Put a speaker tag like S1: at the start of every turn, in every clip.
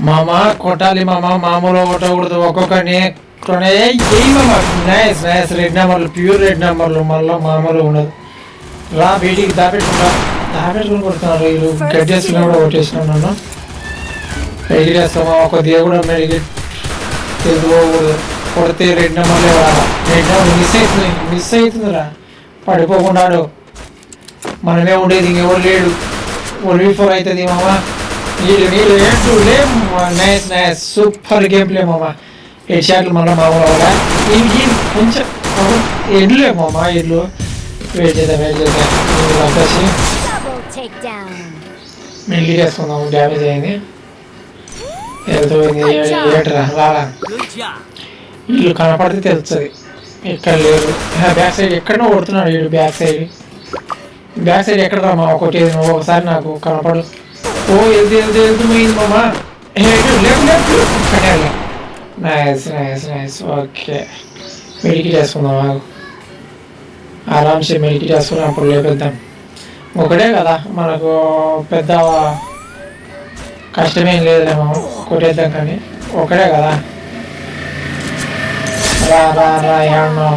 S1: మామ కొట్టాలి మామ మామూలు కొట్టకూడదు. మామ? నైస్ నైస్ రెడ్ నెంబర్లు ప్యూర్ రెడ్ నెంబర్లు మళ్ళీ మామూలు ఉండదు. రా బయటికి దాపెట్టుకుంటా. దాపెట్టుకుని కొడుతున్నారు వీళ్ళు. గడ్డేసిన కూడా కొట్టేసిన నన్ను. పైకి వేస్తామా ఒక దేవుడు మెడికి తెలుసుకోకూడదు కొడితే రెడ్ నెంబర్లే వాడా రెడ్ నెంబర్ మిస్ అవుతుంది. మిస్ అవుతుందిరా. పడిపోకున్నాడు మనమే ఉండేది. ఇంకెవరు లేడు. వన్ ఫోర్ అవుతుంది మామ. నీళ్ళు నీళ్ళు ఏంటూ లేం nice nice super game play మామ హెడ్ షాట్లు మళ్ళీ మామూలు అవ్వగా ఈ కొంచెం ఎడ్లే మామ ఎడ్లు వెయిట్ చేద్దాం వెయిట్ చేద్దాం వచ్చేసి మెల్లి చేసుకుందాం డ్యామేజ్ అయింది వెళ్తుంది ఏటరా రాలా ఇల్లు కనపడితే తెలుస్తుంది ఎక్కడ లేరు బ్యాక్ సైడ్ ఎక్కడో కొడుతున్నాడు వీడు బ్యాక్ సైడ్ బ్యాక్ సైడ్ ఎక్కడ రా ఒకటి ఒకసారి నాకు కనపడదు ఓ ఎల్ది ఎది ఎది పోయింది మామా? లేపు లేపు నైస్ నైస్ నైస్ ఓకే మెడికి చేసుకుందాం ఆగు ఆరామ్సే మెడికి చేసుకుని అప్పుడు లేపేద్దాం. ఒకటే కదా మనకు పెద్ద కష్టమేం లేదేమో కొట్టేద్దాం కానీ. ఒకటే కదా. రా రా రా ఏమన్నా.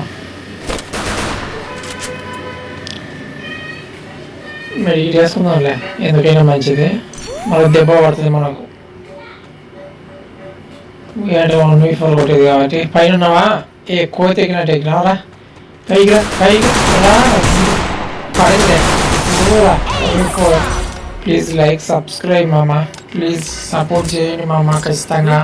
S1: మెడికి చేసుకుందాంలే ఎందుకైనా మంచిది. మనకు దెబ్బ పడుతుంది మనకు. అంటే మనం నువ్వు ఫోర్ కొట్టేది కాబట్టి. పైన ఉన్నావా? ఏ కోతి ఎక్కినట్టు ఎక్కినావరా పైగా పైగా పైకి రా పడిందే ప్లీజ్ లైక్ సబ్స్క్రైబ్ మామ. ప్లీజ్ సపోర్ట్ చేయండి మామ ఖచ్చితంగా.